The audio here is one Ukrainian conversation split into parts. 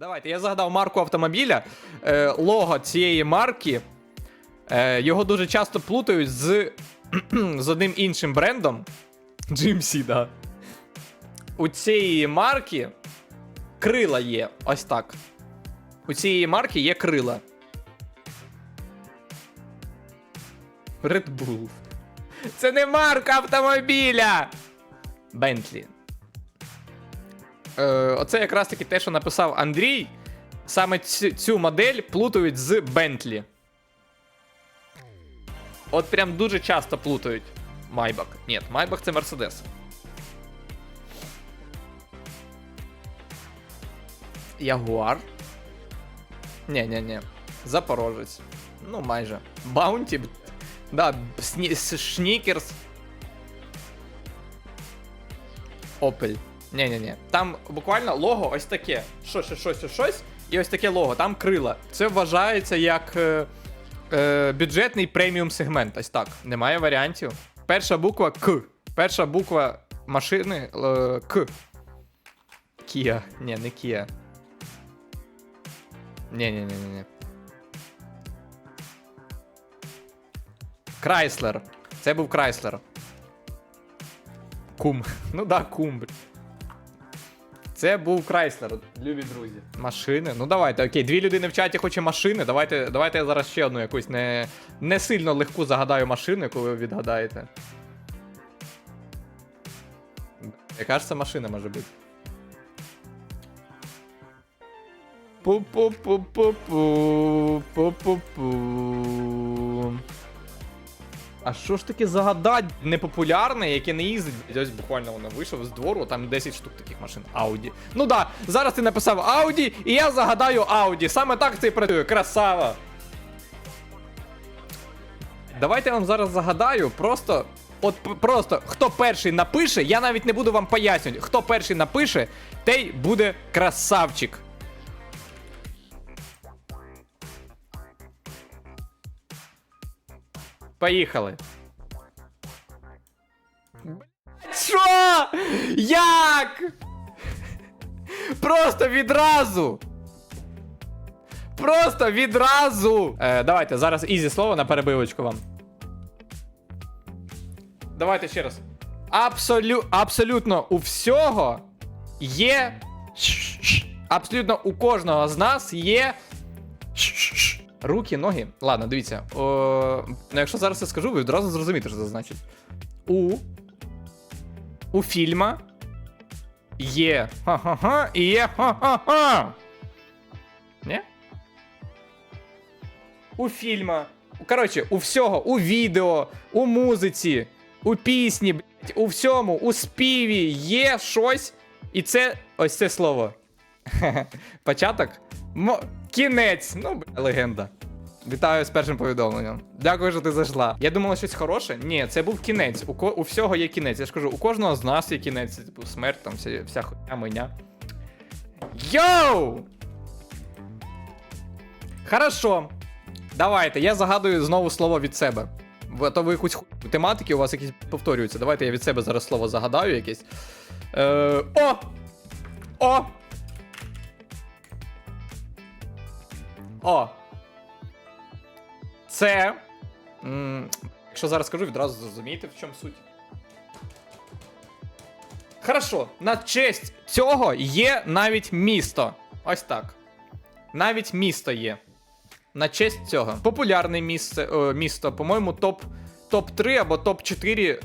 Давайте, я загадав марку автомобіля. Е, лого цієї марки. Е, його дуже часто плутають з, з одним іншим брендом. GMC, да. У цієї марки крила є. Ось так. У цієї марки є крила. Red Bull. Це не марка автомобіля! Бентлі. Е, оце якраз таки те, що написав Андрій. Саме цю, цю модель плутають з Бентлі. От прям дуже часто плутають Майбах. Ні, Майбах це Мерседес. Ягуар. ні ні ні Запорожець. Ну, майже. Баунті. Да, сні... с- Шнікерс. Опель. Ні-ні-ні. Там буквально лого ось таке. Щось, щось, щось, щось. І ось таке лого, там крила. Це вважається як е, е, бюджетний преміум сегмент. Ось так. Немає варіантів. Перша буква К. Перша буква машини е, К. Kia. Ні, не Kia. Ні-ні-ні-ні. Крайслер. Це був Крайслер. Кум. Ну да, кум. Це був Крайслер, любі друзі. Машини. Ну давайте, окей, дві людини в чаті хоче машини. Давайте, давайте я зараз ще одну якусь не, не сильно легку загадаю машину, яку ви відгадаєте. Яка ж це машина може бути? Пу-пу-пу-пу-пу. Пу-пу-пу. А що ж таке загадать непопулярне, яке не їздить? Ось буквально воно вийшов з двору, там 10 штук таких машин. Ауді. Ну да, зараз ти написав Ауді, і я загадаю Ауді. Саме так це і працює. Красава. Давайте я вам зараз загадаю. Просто. От просто хто перший напише, я навіть не буду вам пояснювати. Хто перший напише, той буде красавчик. Поїхали. Що? Як? Просто відразу. Просто відразу. Е, давайте зараз ізі слово на перебивочку вам. Давайте ще раз. Абсолю... Абсолютно у всього є. Абсолютно у кожного з нас є. Руки, ноги. Ладно, дивіться. О, ну, якщо зараз я скажу, ви одразу зрозумієте, що це значить. У. У фільма є. Ха-ха-ха. І є. Ха-ха-ха. Ні? У фільма. Коротше, у всього, у відео, у музиці, у пісні, блядь, у всьому, у співі є щось. І це ось це слово. Початок. Кінець. Ну, бля, легенда. Вітаю з першим повідомленням. Дякую, що ти зайшла. Я думала щось хороше. Ні, це був кінець. У, ко... у всього є кінець. Я ж кажу, у кожного з нас є кінець, Це, типу, смерть, там вся, вся хуйня майня. Йоу! Хорошо. Давайте, я загадую знову слово від себе. То ви якусь ху... тематики у вас якісь повторюються. Давайте я від себе зараз слово загадаю якесь. Е... О! О! О! Це. Якщо зараз скажу, відразу зрозумієте, в чому суть. Хорошо, на честь цього є навіть місто. Ось так. Навіть місто є. На честь цього. Популярне місце, о, місто, по-моєму, топ, топ-3 або топ-4.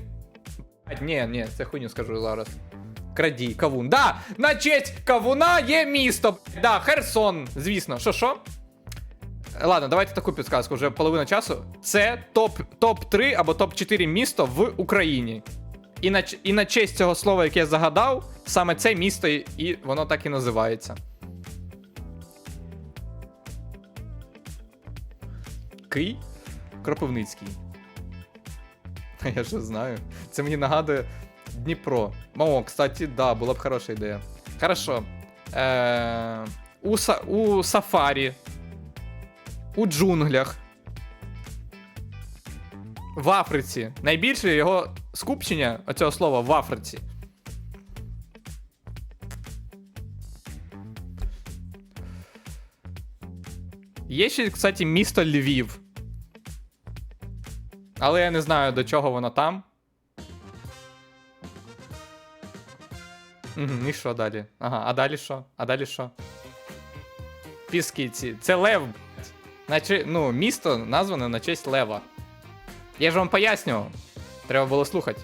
А, ні, ні, це хуйню скажу зараз. Крадій, кавун. Да! На честь кавуна є місто. Да, Херсон, звісно. Що, що? Ладно, давайте таку підсказку, вже половина часу. Це топ, топ-3 або топ-4 місто в Україні. І на, і на честь цього слова, яке я загадав, саме це місто, і- воно так і називається. Кий? Кропивницький. Та Я ж знаю. Це мені нагадує Дніпро. О, кстати, да, була б хороша ідея. Хорошо. Е, у, у сафарі. У джунглях. В Африці. Найбільше його скупчення оцього слова в Африці. Є ще, кстати, місто Львів. Але я не знаю, до чого воно там. Угу, і що далі? Ага, а далі що? А далі що? Піскіці. Це лев. Наче, ну, місто назване на честь лева. Я ж вам пояснював. Треба було слухати.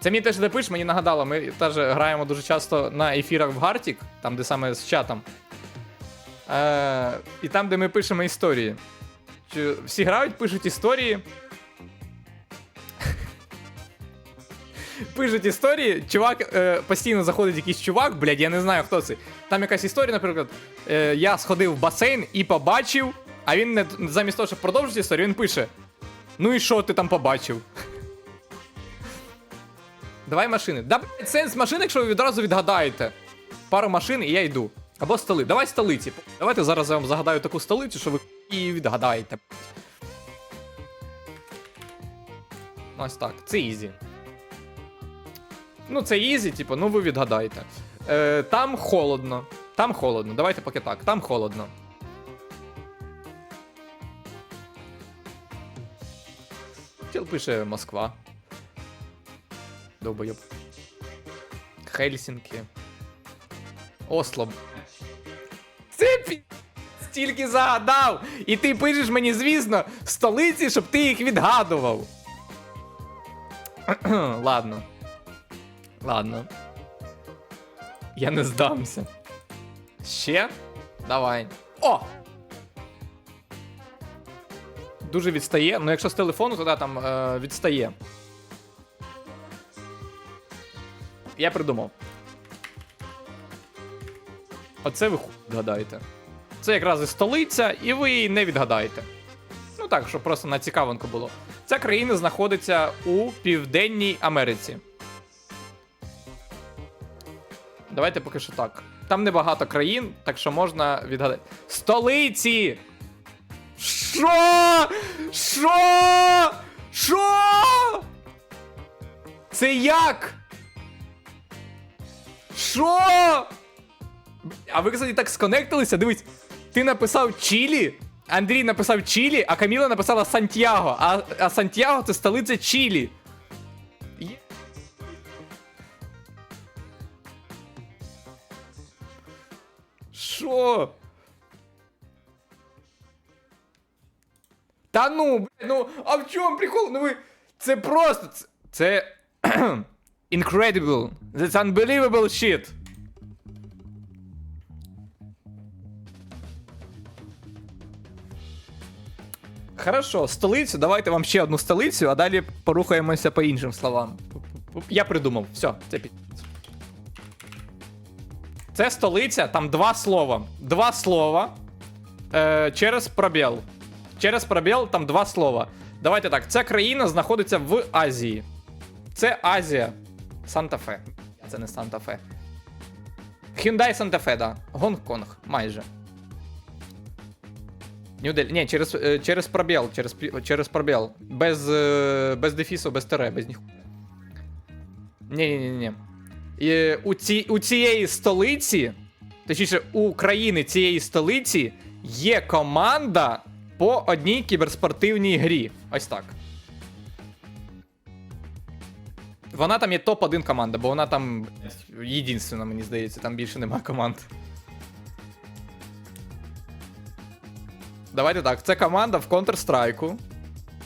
Це мені теж допиш, мені нагадало, ми теж граємо дуже часто на ефірах в Гартік, там, де саме з чатом. Е, і там, де ми пишемо історії. Чи всі грають, пишуть історії. Пишуть історії, чувак, е, постійно заходить якийсь чувак, блядь, я не знаю хто це. Там якась історія, наприклад, е, я сходив в басейн і побачив, а він не, замість того, щоб продовжити історію, він пише: Ну і що ти там побачив? Давай машини. Да, блядь, сенс машин, якщо ви відразу відгадаєте. Пару машин і я йду. Або столи. Давай столиці. Давайте зараз я вам загадаю таку столицю, що ви і відгадаєте. Ось так. Це ізі. Ну, це ізі, типу, ну ви відгадаєте. Е, там холодно. Там холодно. Давайте поки так. Там холодно. Чел пише Москва. Довбойоб. Хельсінки. Осло. Це. Стільки загадав! І ти пишеш мені, звісно, столиці, щоб ти їх відгадував. Ладно. Ладно. Я не здамся. Ще? Давай. О! Дуже відстає. Ну, якщо з телефону, то да, там е, відстає. Я придумав. Оце ви відгадаєте. Це якраз і столиця, і ви її не відгадаєте. Ну так, щоб просто на цікавинку було. Ця країна знаходиться у Південній Америці. Давайте поки що так. Там небагато країн, так що можна відгадати. Столиці! Що? Що? Що? Це як? Що? А ви, кстати, так сконектилися? Дивись, ти написав Чилі, Андрій написав Чилі, а Каміла написала Сантьяго. А, а Сантьяго це столиця Чилі. Що? Та ну, бля, ну, а в чому прикол? Ну ви. Це просто. Це. це incredible. That's unbelievable shit. Хорошо, столицю. Давайте вам ще одну столицю, а далі порухаємося по іншим словам. Я придумав. Все, це пі... Це столиця, там два слова. Два слова. Е, через пробіл. Через пробіл там два слова. Давайте так. Ця країна знаходиться в Азії. Це Азія. Санта-Фе. Це не Санта-Фе. Hyundai Санта-Фе, да. Гонконг, майже. Нью-Делі. Ні, через, е, через пробіл, через, через пробіл. Без, е, без дефісу, без тире, без ніху. Ні-ні-ні. І у, ці, у цієї столиці, точніше, у країни цієї столиці є команда по одній кіберспортивній грі. Ось так. Вона там є топ-1 команда, бо вона там єдинственна, мені здається, там більше немає команд. Давайте так, це команда в Counter-Strike.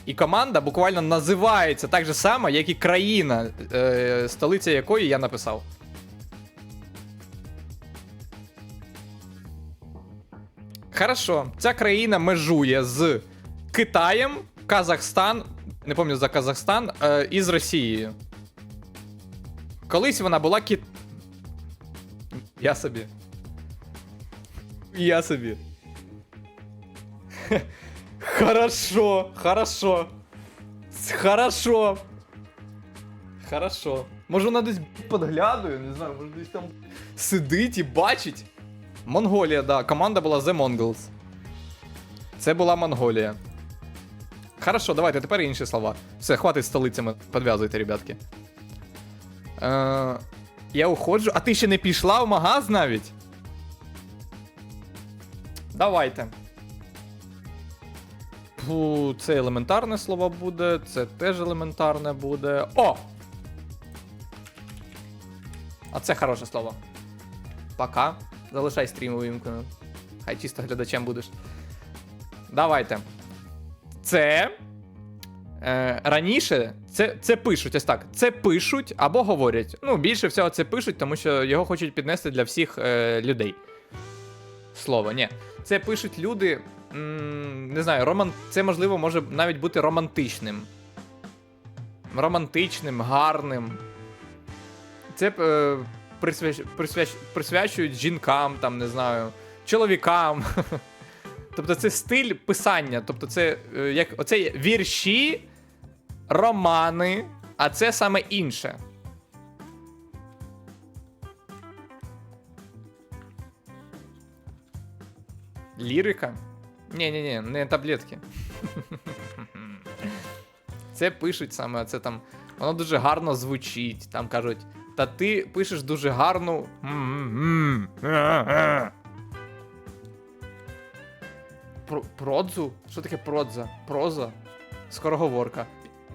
І команда буквально називається так же само, як і країна, е, столиця якої я написав. Хорошо, ця країна межує з Китаєм, Казахстан, не пам'ятаю за Казахстан, е, і з Росією. Колись вона була кіт. Я собі. Я собі. Хорошо, хорошо. Хорошо. Хорошо. Може вона десь підглядує, не знаю, може десь там сидить і бачить. Монголія, да. Команда була The Mongols. Це була Монголія. Хорошо, давайте тепер інші слова. Все, хватить столицями, підв'язуйте, ребятки. Е, я уходжу. А ти ще не пішла в магаз навіть? Давайте. Фу, це елементарне слово буде, це теж елементарне буде. О! А це хороше слово. Пока. Залишай стрім увімкнено. Хай чисто глядачем будеш. Давайте. Це. Е, раніше це, це пишуть, ось так. Це пишуть або говорять. Ну, більше всього це пишуть, тому що його хочуть піднести для всіх е, людей. Слово, ні. Це пишуть люди. м, не знаю, роман... це можливо може навіть бути романтичним. Романтичним, гарним. Це е, присвящ... Присвящ... присвячують жінкам, там, не знаю, чоловікам. Тобто це стиль писання. Тобто, це е, як оце є вірші, романи, а це саме інше. Лірика? Ні-ні-ні, не таблетки. Це пишуть саме, це там. Воно дуже гарно звучить. Там кажуть, та ти пишеш дуже гарну. Про- Продзу? Що таке продза? Проза? Скороговорка.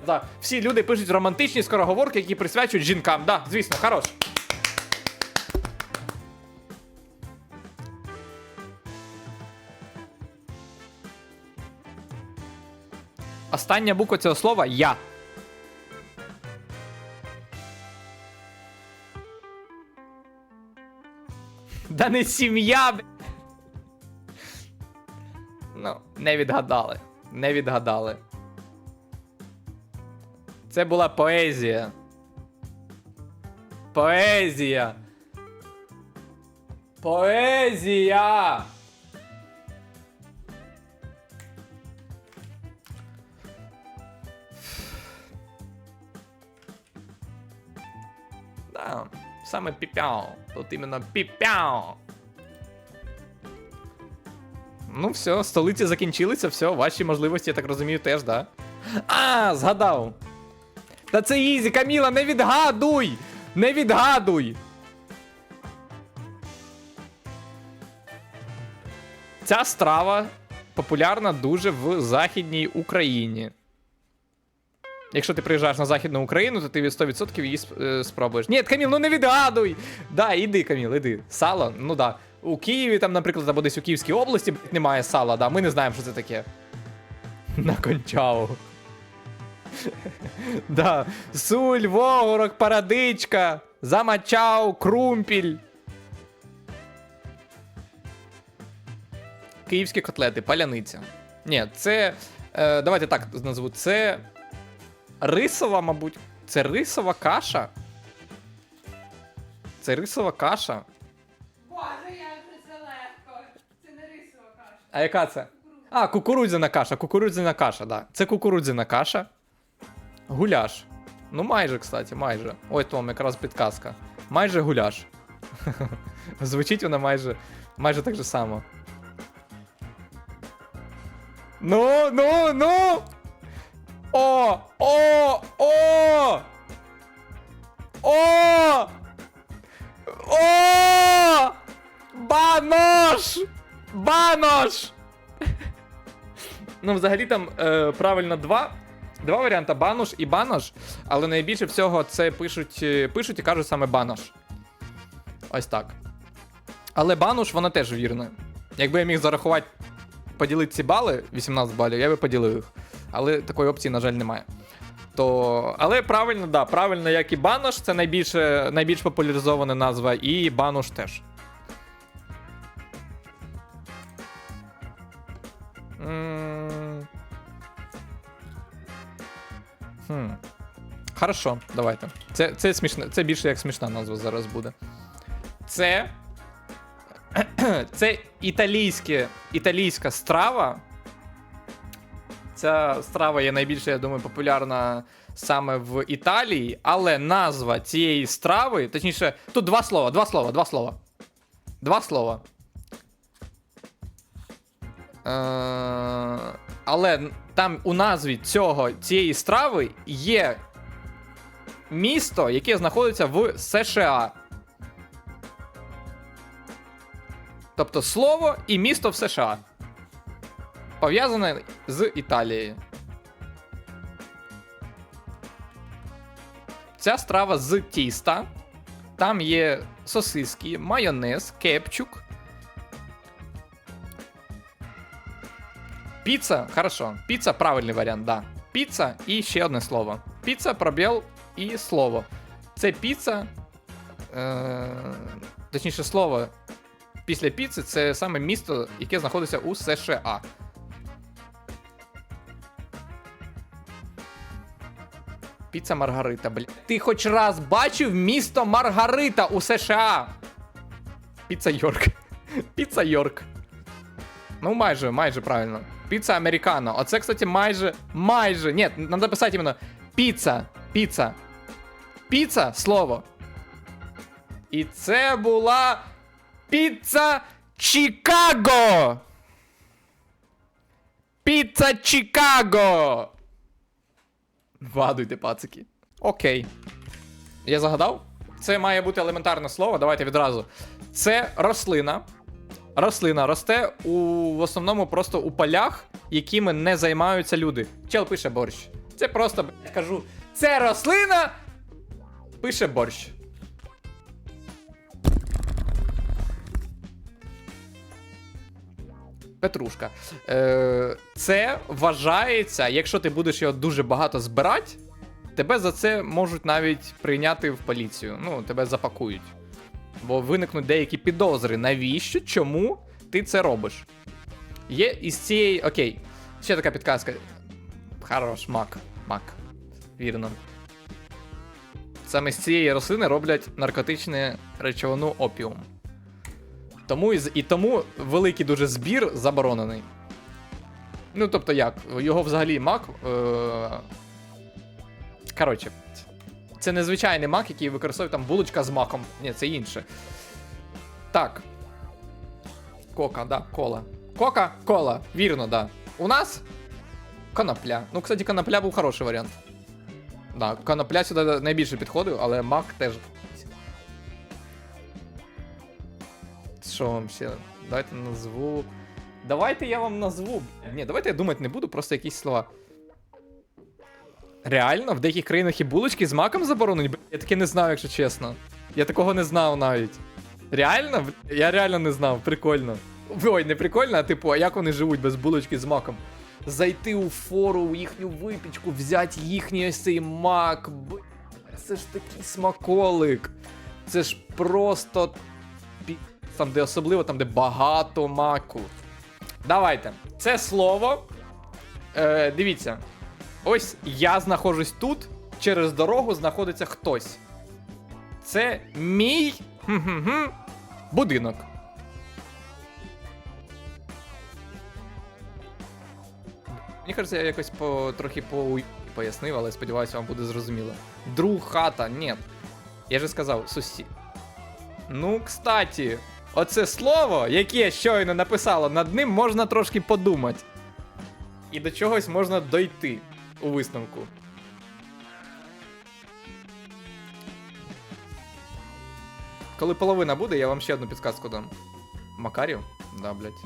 Да, всі люди пишуть романтичні скороговорки, які присвячують жінкам. Да, звісно, хорош. Остання буква цього слова я. Да не сім'я. Ну, не відгадали. Не відгадали. Це була поезія. Поезія. Поезія. Саме піпяо. Тут іменно піпяо. Ну, все, столиці закінчилися, все, ваші можливості, я так розумію, теж, да? А, згадав. Та це ізі, Каміла, не відгадуй! Не відгадуй! Ця страва популярна дуже в Західній Україні. Якщо ти приїжджаєш на Західну Україну, то ти від 100% її е, спробуєш. Ні, Каміл, ну не відгадуй! Да, іди, Каміл, іди. Сало, ну да. У Києві, там, наприклад, або десь у Київській області немає сала, да. Ми не знаємо, що це таке. На кончаву. Да. Суль, вогорок, парадичка, замачав, крумпіль. Київські котлети, паляниця. Ні, це. Е, давайте так назву. Це рисова, мабуть. Це рисова каша. Це рисова каша. Боже, як же це легко. Це не рисова каша. А яка це? А, кукурудзяна каша, кукурудзяна каша, да. Це кукурудзяна каша. Гуляш. Ну, майже, кстати, майже. Ой, Том, якраз підказка. Майже гуляш. Звучить вона майже, майже так же само. Ну, ну, ну! О! О! О! О! О! Банош! Банош! Ну, взагалі там е, правильно два. Два варіанти банош і банош, але найбільше всього це пишуть, е, пишуть і кажуть саме банош. Ось так. Але банош, вона теж вірна. Якби я міг зарахувати, поділити ці бали, 18 балів, я би поділив їх. Але такої опції, на жаль, немає. То, але правильно, да, правильно, як і банош, це найбільше, найбільш популяризована назва, і банош теж. Хм. Хорошо, давайте. Це, це, смішне, це більше як смішна назва зараз буде. Це. Це італійське, італійська страва. Ця страва є найбільше, я думаю, популярна саме в Італії, але назва цієї страви, точніше, тут два слова, два слова, два слова. Два слова. Е, але там у назві цього, цієї страви є місто, яке знаходиться в США. Тобто слово і місто в США. Пов'язане з Італією. Ця страва з тіста. Там є сосиски, майонез, кепчук. Піца, хорошо. Піца правильний варіант, да. Піца і ще одне слово. Піца, пробіл і слово. Це піца. Е, точніше, слово після піци це саме місто, яке знаходиться у США. Піца Маргарита, блядь. Ти хоч раз бачив місто Маргарита у США? Піца Йорк. Піца Йорк. Ну, майже, майже правильно. Піца Американо. Оце, кстати, майже. Майже. Ні, треба писати іменно піца. Піца. Піца слово. І це була піца Чикаго. Піца Чикаго. Вгадуйте, пацики. Окей. Я загадав? Це має бути елементарне слово. Давайте відразу. Це рослина. Рослина росте у в основному просто у полях, якими не займаються люди. Чел пише борщ. Це просто, блядь, кажу. Це рослина. Пише борщ. Петрушка. Е, це вважається, якщо ти будеш його дуже багато збирати, тебе за це можуть навіть прийняти в поліцію. Ну, тебе запакують. Бо виникнуть деякі підозри. Навіщо? Чому ти це робиш? Є із цієї. Окей. Ще така підказка. Хорош, мак. Мак. Вірно. Саме з цієї рослини роблять наркотичне речовину опіум. Тому і, і тому великий дуже збір заборонений. Ну, тобто як? Його взагалі мак. Е... Коротше, це незвичайний мак, який використовує там булочка з маком. Ні, це інше. Так. Кока, да, кола. Кока, кола. Вірно, да. У нас конопля. Ну, кстати, конопля був хороший варіант. Да, конопля сюди найбільше підходив, але мак теж. Що вам ще? Давайте назву. Давайте я вам назву. Ні, давайте я думати не буду, просто якісь слова. Реально, в деяких країнах і булочки з маком заборонені? Я таке не знав, якщо чесно. Я такого не знав навіть. Реально? Я реально не знав, прикольно. Ой, не прикольно, а типу, а як вони живуть без булочки з маком? Зайти у фору, у їхню випічку, взяти їхній цей мак. Це ж такий смаколик. Це ж просто. Там, де особливо, там, де багато маку. Давайте. Це слово. Е, дивіться. Ось я знаходжусь тут, через дорогу знаходиться хтось. Це мій будинок. Мені кажеться, я якось по, трохи по пояснив, але сподіваюся, вам буде зрозуміло. Друг хата, ні. Я же сказав, сусід. Ну, кстати, оце слово, яке щойно написало, над ним можна трошки подумати. І до чогось можна дойти у висновку. Коли половина буде, я вам ще одну підказку дам. Макарів? Да, блядь.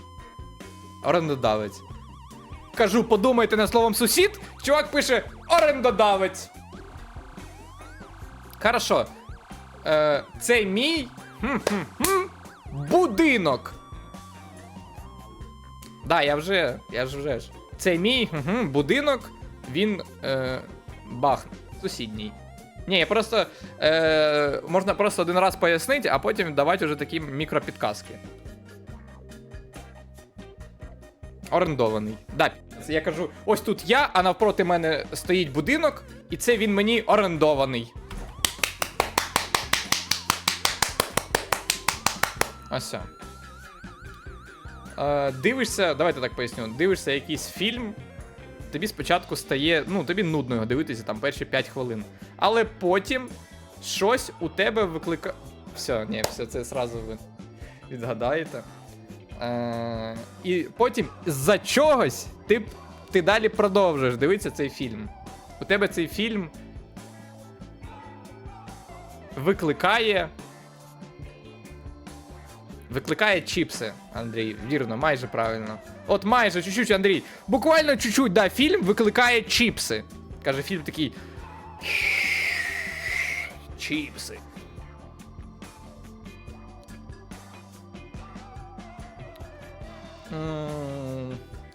Орендодавець. Кажу, подумайте над словом сусід. Чувак пише орендодавець. Хорошо. Е, це мій хм-хм-хм, будинок. Да, я вже. Я ж вже ж. Це мій хм-хм, будинок. Він е, бах, сусідній. Ні, я просто. Е, можна просто один раз пояснити, а потім давати вже такі мікропідказки. Орендований. Да, я кажу, ось тут я, а навпроти мене стоїть будинок, і це він мені орендований. Ось. Е, дивишся, давайте так поясню. Дивишся якийсь фільм, тобі спочатку стає, ну, тобі нудно його дивитися там перші 5 хвилин. Але потім щось у тебе викликає. Все, ні, все, це зразу ви відгадаєте. Е, і потім з-за чогось ти, ти далі продовжуєш дивитися цей фільм. У тебе цей фільм викликає Викликає чіпси, Андрій. Вірно, майже правильно. От майже чуть-чуть, Андрій. Буквально чуть-чуть, да, фільм викликає чіпси. Каже, фільм такий. Чіпси.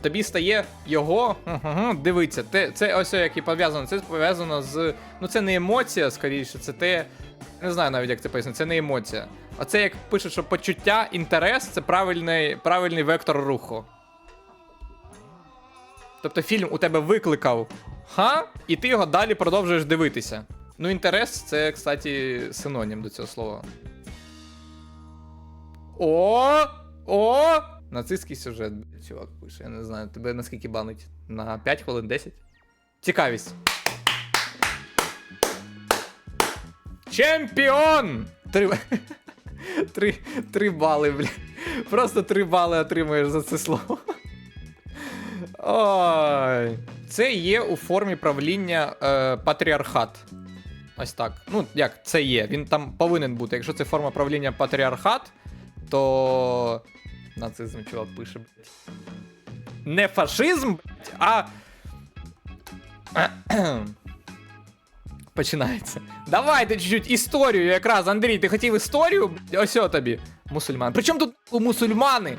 Тобі стає його. Дивиться, те, це ось як і пов'язано. Це пов'язано з. Ну це не емоція, скоріше, це те. Не знаю навіть, як це пояснити, це не емоція. А це як пише, що почуття, інтерес це правильний, правильний вектор руху. Тобто фільм у тебе викликав ха, і ти його далі продовжуєш дивитися. Ну, інтерес це, кстати, синонім до цього слова. О! О! Нацистський сюжет, чувак пише. Я не знаю, тебе наскільки банить? На 5 хвилин 10? Цікавість. Чемпіон! Три, три, три бали, бля. Просто три бали отримуєш за це слово. Ой. Це є у формі правління е, патріархат. Ось так. Ну, як це є. Він там повинен бути. Якщо це форма правління патріархат, то. Нацизм чувак пише. Не фашизм, а. Починається. Давайте чуть-чуть історію якраз. Андрій, ти хотів історію? Ось о тобі. Мусульман. Причому тут мусульмани?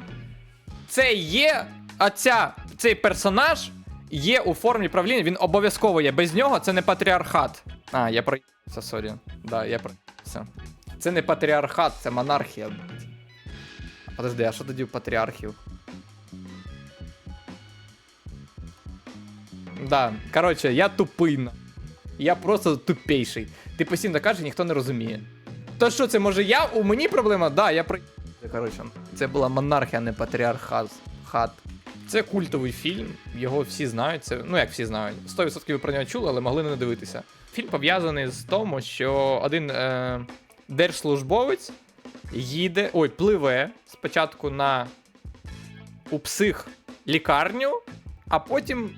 Це є. А ця, цей персонаж є у формі правління, він обов'язково є. Без нього це не патріархат. А, я проїбався, сорі. Да, я проїбався. Це не патріархат, це монархія. Подожди, а що тоді у патріархів? Да, коротше, я тупий. Я просто тупейший. Ти постійно кажеш, ніхто не розуміє. То що це, може я? У мені проблема? Да, я про. Коротше, це була монархія, а не патріархат. Хат. Це культовий фільм, його всі знають. Це, ну як всі знають. 100% ви про нього чули, але могли не дивитися. Фільм пов'язаний з тому, що один е, держслужбовець їде. Ой, пливе спочатку на у псих лікарню, а потім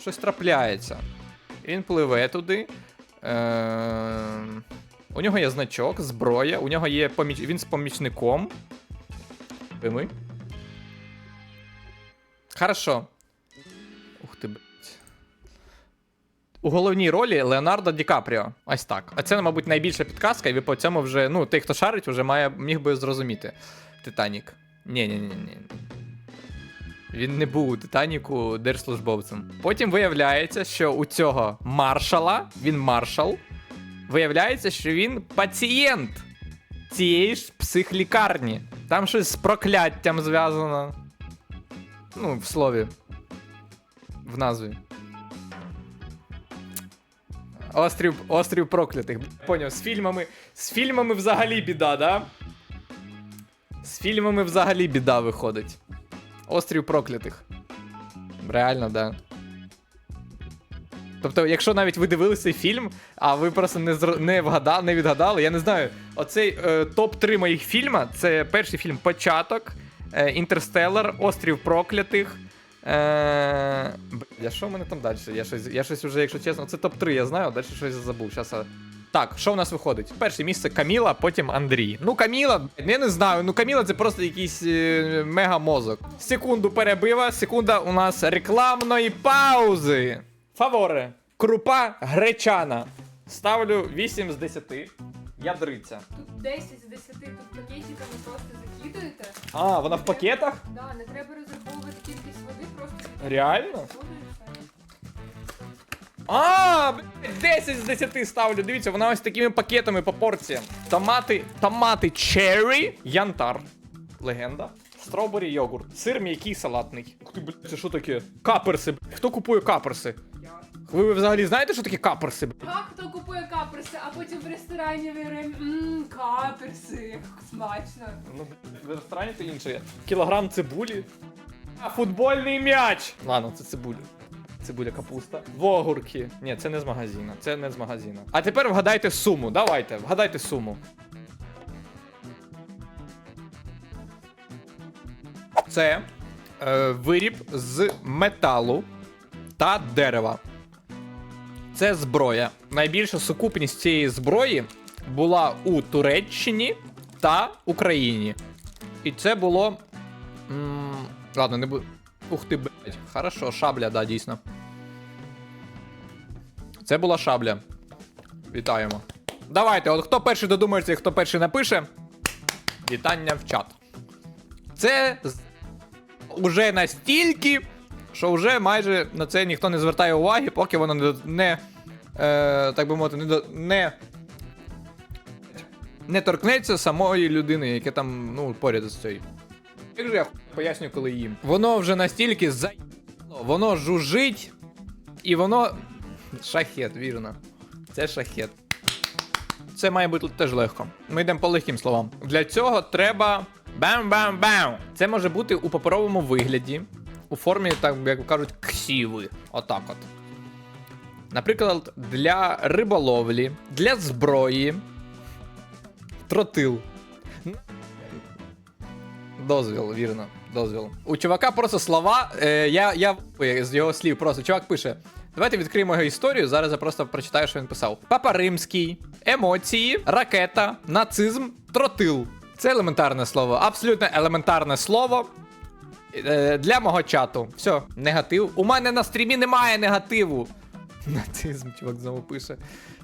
щось трапляється. Він пливе туди. Е, у нього є значок, зброя, у нього є поміч... він з помічником. Пими. Хорошо. Ух ти, блядь. У головній ролі Леонардо Ді Капріо. Ось так. А це, мабуть, найбільша підказка, і ви по цьому вже, ну, той, хто шарить, вже має, міг би зрозуміти. Титанік. Ні, ні, ні, ні. Він не був у Титаніку держслужбовцем. Потім виявляється, що у цього маршала, він маршал, виявляється, що він пацієнт цієї ж психлікарні. Там щось з прокляттям зв'язано. Ну, в слові. В назві. Острів, острів проклятих. Поняв, з фільмами. З фільмами взагалі біда, да? З фільмами взагалі біда виходить. Острів проклятих. Реально, да. Тобто, якщо навіть ви дивилися фільм, а ви просто не зро... не, вгадали, не відгадали, я не знаю. Оцей е, топ-3 моїх фільма це перший фільм Початок, е, Інтерстеллар, Острів Проклятих. Е... Бля, що в мене там далі? Я щось, я щось вже, якщо чесно, це топ-3, я знаю, а далі щось забув. А... Так, що в нас виходить? Перше місце Каміла, потім Андрій. Ну, Каміла, я не знаю. Ну, Каміла це просто якийсь е, мега-мозок. Секунду перебива, секунда у нас рекламної паузи. Фаворе. Крупа гречана. Ставлю 8 з 10. Ядриця. Тут 10 з 10, тут пакетиками просто закидуєте. А, вона в пакетах? Да, не треба розраховувати кількість води, просто Реально? воду. А, блядь, 10 з 10 ставлю. Дивіться, вона ось такими пакетами по порціям. Томати, томати черрі, янтар. Легенда. Стробері йогурт. Сир м'який салатний. Ух ти, блядь, це що таке? Каперси, блядь. Хто купує каперси? Я. Ви взагалі знаєте, що таке каперси? блядь? А хто купує каперси, а потім в ресторані виграє ммм, каперси, як смачно. Ну, блядь, в ресторані то інше. є. Кілограм цибулі. А футбольний м'яч. Ладно, це цибуля. Цибуля капуста. Вогурки. Ні, це не з магазину. Це не з магазину. А тепер вгадайте суму. Давайте, вгадайте суму. Це е, виріб з металу та дерева. Це зброя. Найбільша сукупність цієї зброї була у Туреччині та Україні. І це було. м, Ладно, не буду. Ух ти, блядь. Хорошо, шабля, да, дійсно. Це була шабля. Вітаємо. Давайте, от хто перший додумається і хто перший напише. Вітання в чат. Це уже настільки, що вже майже на це ніхто не звертає уваги, поки воно не, не е, так би мовити, не, не, не торкнеться самої людини, яке там, ну, поряд з цією. Як же я поясню, коли їм? Воно вже настільки за... воно жужить, і воно. Шахет, вірно. Це шахет. Це має бути теж легко. Ми йдемо по легким словам. Для цього треба. Бам-бам-бам! Це може бути у паперовому вигляді, у формі, так як кажуть, ксіви. Отак от. Наприклад, для риболовлі, для зброї. Тротил. Дозвіл, вірно, дозвіл. У чувака просто слова. Е, я, я з його слів просто. Чувак пише: Давайте відкриємо його історію. Зараз я просто прочитаю, що він писав. Папа Римський, емоції, ракета, нацизм, тротил. Це елементарне слово. Абсолютно елементарне слово. Е, для мого чату. Все, негатив. У мене на стрімі немає негативу. Нацизм, чувак знову пише.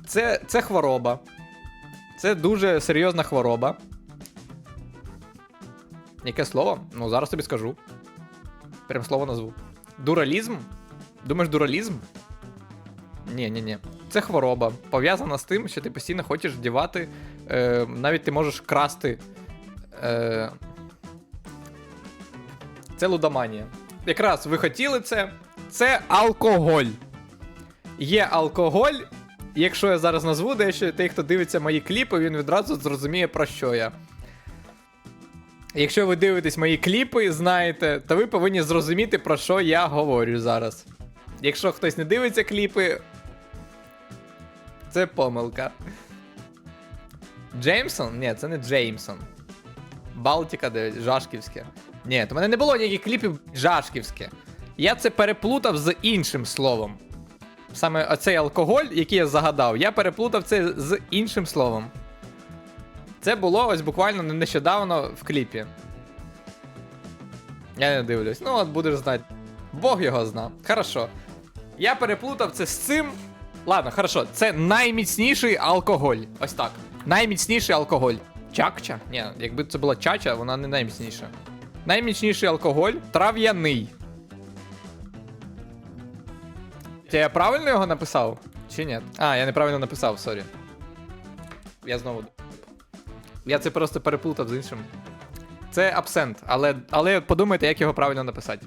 Це, це хвороба. Це дуже серйозна хвороба. Яке слово? Ну, зараз тобі скажу. Прям слово назву. Дуралізм? Думаєш, дуралізм? Ні, ні, ні. Це хвороба. Пов'язана з тим, що ти постійно хочеш вдівати. Е, навіть ти можеш красти. Е, це лудоманія. Якраз ви хотіли це. Це алкоголь. Є алкоголь. Якщо я зараз назву дещо, той, хто дивиться мої кліпи, він відразу зрозуміє, про що я. Якщо ви дивитесь мої кліпи, знаєте, то ви повинні зрозуміти, про що я говорю зараз. Якщо хтось не дивиться кліпи, це помилка. Джеймсон? Ні, це не Джеймсон. Балтіка 9, Жашківське. Ні, то в мене не було ніяких кліпів Жашківське. Я це переплутав з іншим словом. Саме оцей алкоголь, який я загадав, я переплутав це з іншим словом. Це було ось буквально нещодавно в кліпі. Я не дивлюсь. Ну, от будеш знати. Бог його зна. Хорошо. Я переплутав це з цим. Ладно, хорошо, це найміцніший алкоголь. Ось так. Найміцніший алкоголь. Чакча? Ні, якби це була чача, вона не найміцніша. Найміцніший алкоголь трав'яний. Я правильно його написав? Чи ні? А, я неправильно написав, сорі. Я знову. Я це просто переплутав з іншим. Це абсент, але, але подумайте, як його правильно написати.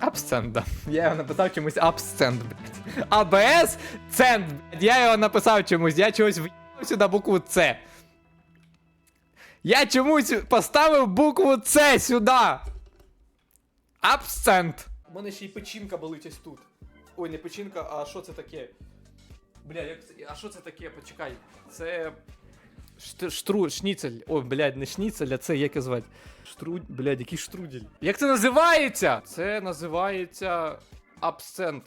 Абсент, да. Я його написав чомусь абсент, блядь. АБС цент, блядь. Я його написав чомусь. Я чогось в'їбав сюди букву С. Я чомусь поставив букву С сюди. Абсент. У мене ще й печінка болить ось тут. Ой, не печінка, а що це таке? Бля, як це. А що це таке? Почекай. Це. Штр, штру, шніцель. О, блядь, не шніцель, а це як звати? Штруд, блядь, який штрудель. Як це називається? Це називається абсент.